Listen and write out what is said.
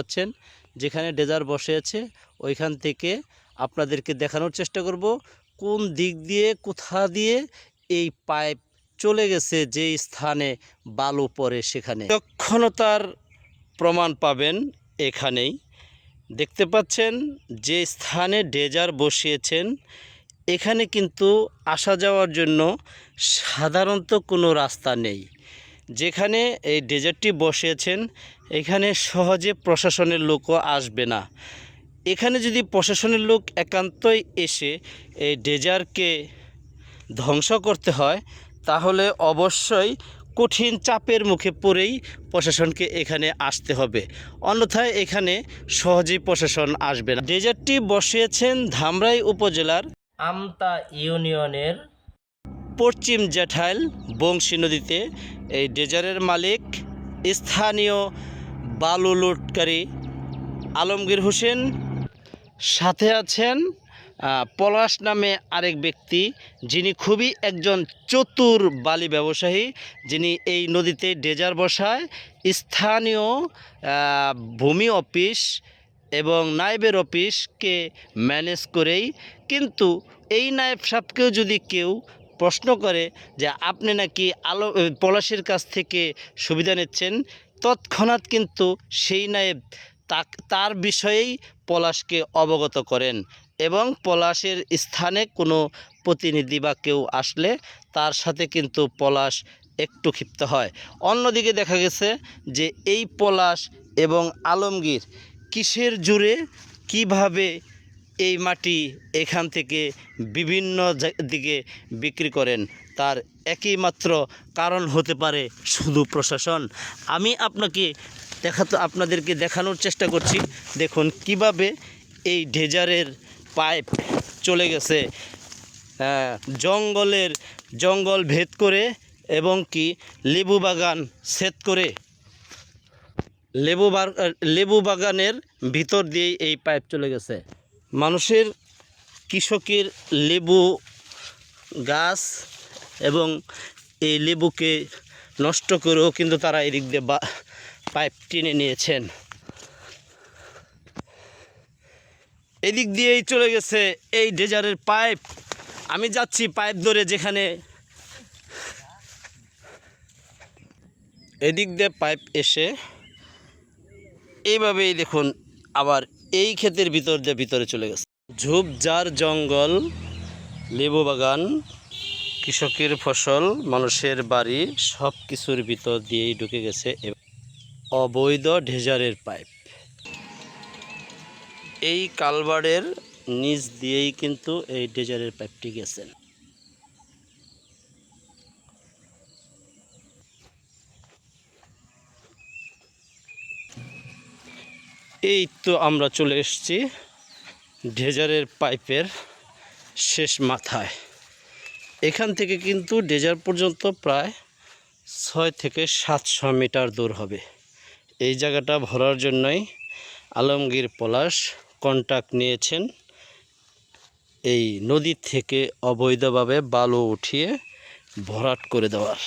পাচ্ছেন যেখানে ডেজার বসে আছে, ওইখান থেকে আপনাদেরকে দেখানোর চেষ্টা করব কোন দিক দিয়ে, কোথা দিয়ে এই পাইপ চলে গেছে, যে স্থানে বালু পড়ে সেখানে। দক্ষণতার প্রমাণ পাবেন এখানেই। দেখতে পাচ্ছেন, যে স্থানে ডেজার বসিয়েছেন, এখানে কিন্তু আসা যাওয়ার জন্য সাধারণত কোনো রাস্তা নেই। যেখানে এই ডেজার্টটি বসিয়েছেন, এখানে সহজে প্রশাসনের লোকও আসবে না। এখানে যদি প্রশাসনের লোক একান্তই এসে এই ডেজারকে ধ্বংস করতে হয়, তাহলে অবশ্যই কঠিন চাপের মুখে পড়েই প্রশাসনকে এখানে আসতে হবে। অন্যথায় এখানে সহজেই প্রশাসন আসবে না। ডেজার্টটি বসিয়েছেন ধামরাই উপজেলার আমতা ইউনিয়নের পশ্চিম জেঠাইল বংশী নদীতে এই ডেজারের মালিক স্থানীয় বালু লুটকারী আলমগীর হোসেন। সাথে আছেন পলাশ নামে আরেক ব্যক্তি যিনি খুবই একজন চতুর বালি ব্যবসায়ী। যিনি এই নদীতে ডেজার বসায়, স্থানীয় ভূমি অফিস এবং নায়েবের অফিসকে ম্যানেজ করেই। কিন্তু এই নায়েব সাপকেও যদি কেউ প্রশ্ন করে যে আপনি নাকি আলো পলাশের কাছ থেকে সুবিধা নিচ্ছেন, তৎক্ষণাৎ কিন্তু সেই নায়েব তার বিষয়েই পলাশকে অবগত করেন এবং পলাশের স্থানে কোনো প্রতিনিধি বা কেউ আসলে তার সাথে কিন্তু পলাশ একটু ক্ষিপ্ত হয়। অন্যদিকে দেখা গেছে যে এই পলাশ এবং আলমগীর কিসের জুড়ে, কীভাবে এই মাটি এখান থেকে বিভিন্ন দিকে বিক্রি করেন। তার একই মাত্র কারণ হতে পারে শুধু প্রশাসন। আমি আপনাকে দেখাতে, আপনাদেরকে দেখানোর চেষ্টা করছি। দেখুন কীভাবে এই ডেজারের পাইপ চলে গেছে। জঙ্গলের জঙ্গল ভেদ করে এবং কি লেবু বাগান সেদ করে। লেবু লেবু বাগানের ভিতর দিয়েই এই পাইপ চলে গেছে। মানুষের কৃষকের লেবু গাছ এবং এই লেবুকে নষ্ট করেও কিন্তু তারা এদিক দিয়ে বা, পাইপ টেনে নিয়েছেন। এদিক দিয়েই চলে গেছে এই ডেজারের পাইপ। আমি যাচ্ছি পাইপ ধরে যেখানে এদিক দিয়ে পাইপ এসে এইভাবেই দেখুন আবার এই ক্ষেতের ভিতর দিয়ে ভিতরে চলে গেছে। ঝোপঝাড় জঙ্গল, লেবু বাগান, কৃষকের ফসল, মানুষের বাড়ি সব কিছুর ভিতর দিয়েই ঢুকে গেছে অবৈধ ঢেজারের পাইপ। এই কালবারের নিচ দিয়েই কিন্তু এই ডেজারের পাইপটি গেছেন এই তো আমরা চলে এসেছি ডেজারের পাইপের শেষ মাথায়। এখান থেকে কিন্তু ডেজার পর্যন্ত প্রায় ছয় থেকে সাতশো মিটার দূর হবে। এই জায়গাটা ভরার জন্যই আলমগীর পলাশ কন্ট্যাক্ট নিয়েছেন। এই নদী থেকে অবৈধভাবে বালু উঠিয়ে ভরাট করে দেওয়ার।